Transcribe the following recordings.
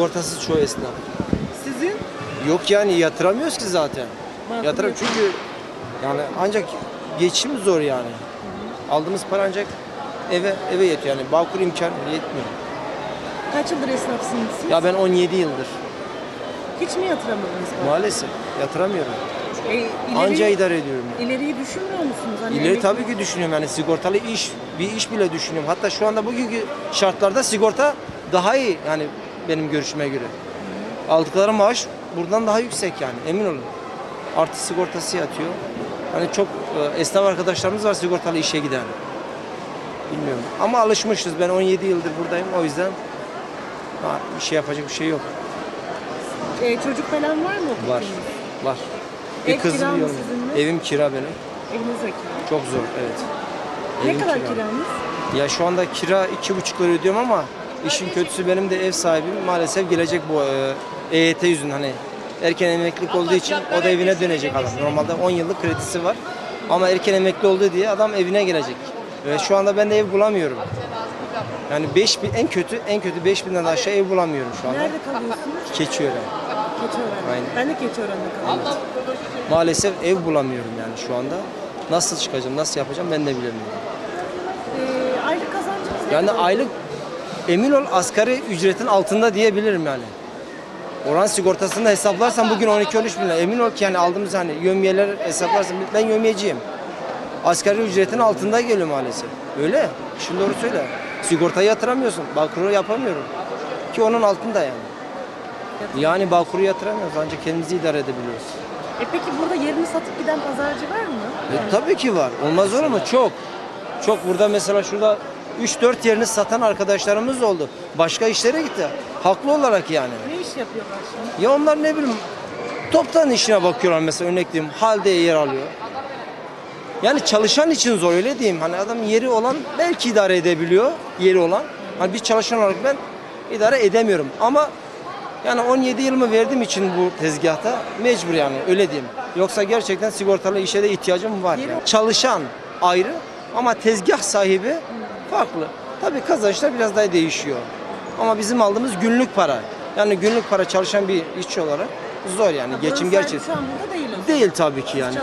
sigortasız çoğu esnaf. Sizin? Yok yani yatıramıyoruz ki zaten. Makul Yatıram çünkü yani ancak geçim zor yani. Aldığımız para ancak eve eve yetiyor yani. Bağkur imkan yetmiyor. Kaç yıldır esnafsınız siz? Ya ben 17 yıldır Hiç mi yatıramadınız? bari? maalesef yatıramıyorum. E, ileri, Anca idare ediyorum. Yani. İleriyi düşünmüyor musunuz? Hani İleri tabii ki düşünüyorum yani sigortalı iş, bir iş bile düşünüyorum. Hatta şu anda bugünkü şartlarda sigorta daha iyi yani benim görüşüme göre. Aldıkları maaş buradan daha yüksek yani emin olun. Artı sigortası yatıyor. Hani çok e, esnaf arkadaşlarımız var sigortalı işe giden. Bilmiyorum ama alışmışız. Ben 17 yıldır buradayım o yüzden ha, bir şey yapacak bir şey yok. E, çocuk falan var mı? Var. Var. Ev Bir kızım kira mı yok. sizin mi? Evim kira benim. Eviniz de kira. Çok zor evet. Ne Evim kadar kira. kiranız? Ya şu anda kira iki buçuk lira ödüyorum ama işin kötüsü benim de ev sahibim maalesef gelecek bu e, EYT yüzünden hani erken emeklilik olduğu için o da evine dönecek adam. Normalde 10 yıllık kredisi var ama erken emekli oldu diye adam evine gelecek. Ve şu anda ben de ev bulamıyorum. Yani 5 bin, en kötü en kötü 5 binden aşağı ev bulamıyorum şu anda. Nerede kalıyorsunuz? Keçiören. Keçiören'de. Aynen. Ben de Keçiören'de kalıyorum. Maalesef ev bulamıyorum yani şu anda. Nasıl çıkacağım, nasıl yapacağım ben de bilemiyorum. E, aylık kazancınız Yani aylık emin ol asgari ücretin altında diyebilirim yani. Oran sigortasını da hesaplarsan bugün 12-13 bin lira. Emin ol ki yani aldığımız hani yömiyeler hesaplarsan ben yömiyeciyim. Asgari ücretin altında geliyor maalesef. Öyle. Şimdi doğru söyle. Sigortayı yatıramıyorsun. Bağkuru yapamıyorum. Ki onun altında yani. Yani bağkuru yatıramıyoruz. Ancak kendimizi idare edebiliyoruz. E peki burada yerini satıp giden pazarcı var mı? E, tabii ki var. Olmaz olur mu? Çok. Çok burada mesela şurada 3-4 yerini satan arkadaşlarımız oldu. Başka işlere gitti. Haklı olarak yani. Ne iş yapıyorlar şimdi? Ya onlar ne bileyim toptan işine bakıyorlar mesela örnek diyeyim halde yer alıyor. Yani çalışan için zor öyle diyeyim. Hani adam yeri olan belki idare edebiliyor yeri olan. Hani bir çalışan olarak ben idare edemiyorum. Ama yani 17 yılımı verdiğim için bu tezgahta mecbur yani öyle diyeyim. Yoksa gerçekten sigortalı işe de ihtiyacım var. Yani. Çalışan ayrı ama tezgah sahibi farklı. Tabii kazançlar biraz daha değişiyor. Ama bizim aldığımız günlük para. Yani günlük para çalışan bir işçi olarak zor yani. Buranın Geçim sahibi gerçek. Şu an burada değil o. Değil tabii ki yani.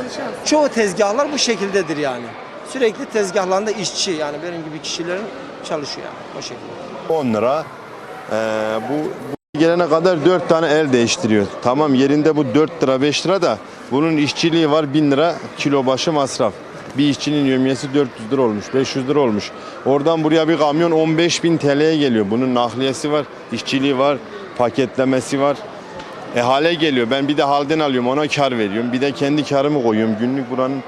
Çoğu tezgahlar bu şekildedir yani. Sürekli tezgahlarında işçi yani benim gibi kişilerin çalışıyor yani o şekilde. 10 lira. Ee, bu, bu gelene kadar 4 tane el değiştiriyor. Tamam yerinde bu 4 lira 5 lira da bunun işçiliği var 1000 lira kilo başı masraf. Bir işçinin yömiyesi 400 lira olmuş, 500 lira olmuş. Oradan buraya bir kamyon 15 bin TL'ye geliyor. Bunun nakliyesi var, işçiliği var, paketlemesi var. E hale geliyor. Ben bir de halden alıyorum ona kar veriyorum. Bir de kendi karımı koyuyorum. Günlük buranın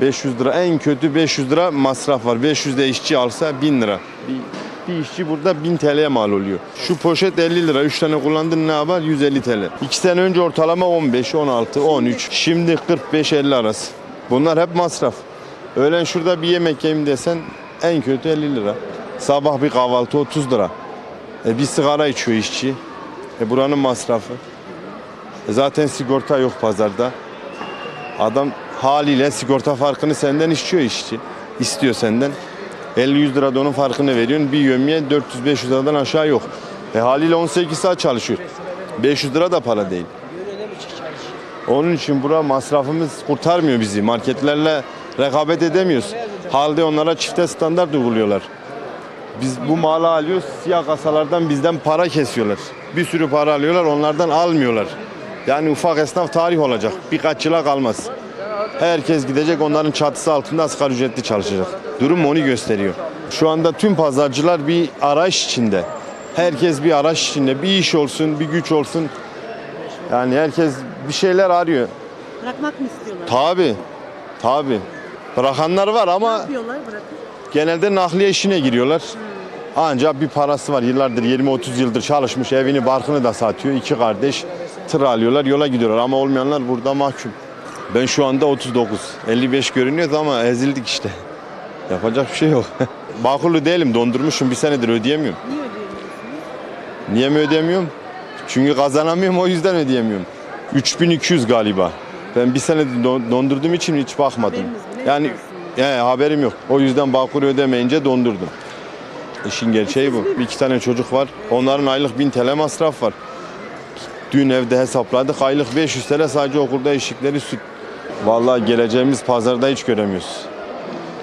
500 lira en kötü 500 lira masraf var. 500 de işçi alsa 1000 lira. Bir, bir işçi burada 1000 TL'ye mal oluyor. Şu poşet 50 lira. 3 tane kullandın ne yapar? 150 TL. 2 sene önce ortalama 15, 16, 13. Şimdi 45-50 arası. Bunlar hep masraf. Öğlen şurada bir yemek yiyeyim desen en kötü 50 lira. Sabah bir kahvaltı 30 lira. E bir sigara içiyor işçi. E buranın masrafı. E zaten sigorta yok pazarda. Adam haliyle sigorta farkını senden istiyor işçi. İstiyor senden. 50-100 lira da onun farkını veriyorsun. Bir yömiye 400-500 liradan aşağı yok. E haliyle 18 saat çalışıyor. 500 lira da para değil. Onun için bura masrafımız kurtarmıyor bizi. Marketlerle rekabet edemiyoruz. Halde onlara çifte standart uyguluyorlar. Biz bu malı alıyoruz, siyah kasalardan bizden para kesiyorlar. Bir sürü para alıyorlar, onlardan almıyorlar. Yani ufak esnaf tarih olacak. Birkaç yıla kalmaz. Herkes gidecek onların çatısı altında asgari ücretli çalışacak. Durum onu gösteriyor. Şu anda tüm pazarcılar bir araç içinde. Herkes bir araç içinde. Bir iş olsun, bir güç olsun. Yani herkes bir şeyler arıyor. Bırakmak mı istiyorlar? Tabi, tabi. Bırakanlar var Ne ama yapıyorlar bırakın? genelde nakliye işine giriyorlar. Ancak bir parası var. Yıllardır 20-30 yıldır çalışmış. Evini barkını da satıyor. İki kardeş tır alıyorlar yola gidiyorlar. Ama olmayanlar burada mahkum. Ben şu anda 39. 55 görünüyoruz ama ezildik işte. Yapacak bir şey yok. Bağkurlu değilim. Dondurmuşum. Bir senedir ödeyemiyorum. Niye ödeyemiyorsunuz? Niye mi ödeyemiyorum? Çünkü kazanamıyorum o yüzden ödeyemiyorum. 3200 galiba. Ben bir senedir don- dondurduğum için hiç bakmadım. Haberiniz Yani he, haberim yok. O yüzden Bağkur'u ödemeyince dondurdum. İşin gerçeği bu. Bir iki tane çocuk var. Onların aylık 1000 TL masraf var. Dün evde hesapladık. Aylık 500 TL sadece okulda eşlikleri süt. Vallahi geleceğimiz pazarda hiç göremiyoruz.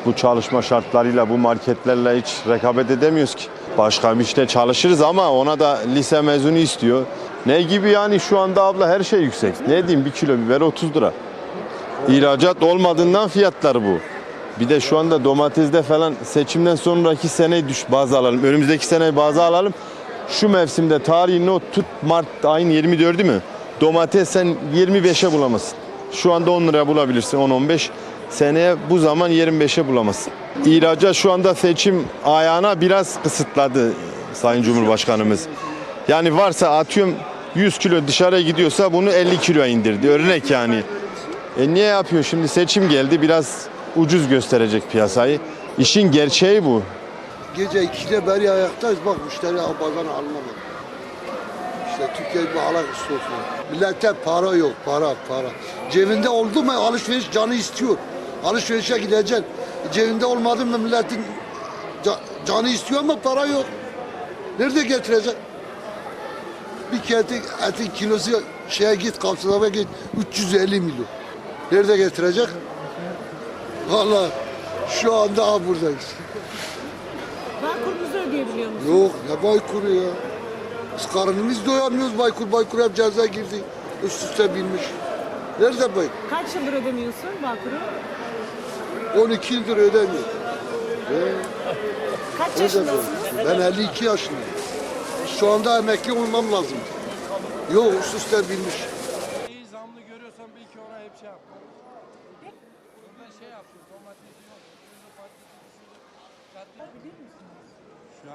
Bu çalışma şartlarıyla, bu marketlerle hiç rekabet edemiyoruz ki. Başka bir işte çalışırız ama ona da lise mezunu istiyor. Ne gibi yani şu anda abla her şey yüksek. Ne diyeyim bir kilo biber 30 lira. İhracat olmadığından fiyatlar bu. Bir de şu anda domatesde falan seçimden sonraki seneyi düş baz alalım. Önümüzdeki seneyi baza alalım. Şu mevsimde tarihini o tut Mart ayın 24'ü mü? Domates sen 25'e bulamazsın. Şu anda 10 liraya bulabilirsin 10-15. Seneye bu zaman 25'e bulamazsın. İhracat şu anda seçim ayağına biraz kısıtladı Sayın Cumhurbaşkanımız. Yani varsa atıyorum 100 kilo dışarıya gidiyorsa bunu 50 kiloya indirdi. Örnek yani. E niye yapıyor şimdi seçim geldi biraz ucuz gösterecek piyasayı. İşin gerçeği bu. Gece 2'de beri ayaktayız bak müşteri bazen alınamadı. İşte Türkiye bir alak istiyorsun. Millette para yok, para, para. Cebinde oldu mu alışveriş canı istiyor. Alışverişe gideceksin. Cebinde olmadı mı milletin ca- canı istiyor ama para yok. Nerede getirecek? Bir kedi etin kilosu şeye git kapsada git 350 milyon. Nerede getirecek? Vallahi şu anda ha buradayız. Bağkur'unuzu ödeyebiliyor musunuz? Yok ne baykuru ya. Biz karnımız doyamıyoruz baykur baykur hep ceza girdi. Üst üste binmiş. Nerede bay? Kaç yıldır ödemiyorsun Bağkur'u? 12 yıldır ödemiyor. Kaç Nerede yaşındasınız? Ben 52 yaşındayım. Şu anda emekli olmam lazım. Yok üst üste binmiş. İyi zamlı görüyorsan belki ona hep şey yap. Burada şey yapıyor, domates yok. şunu patates, şunu katlı.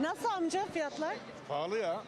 Nasıl amca fiyatlar? Pahalı ya.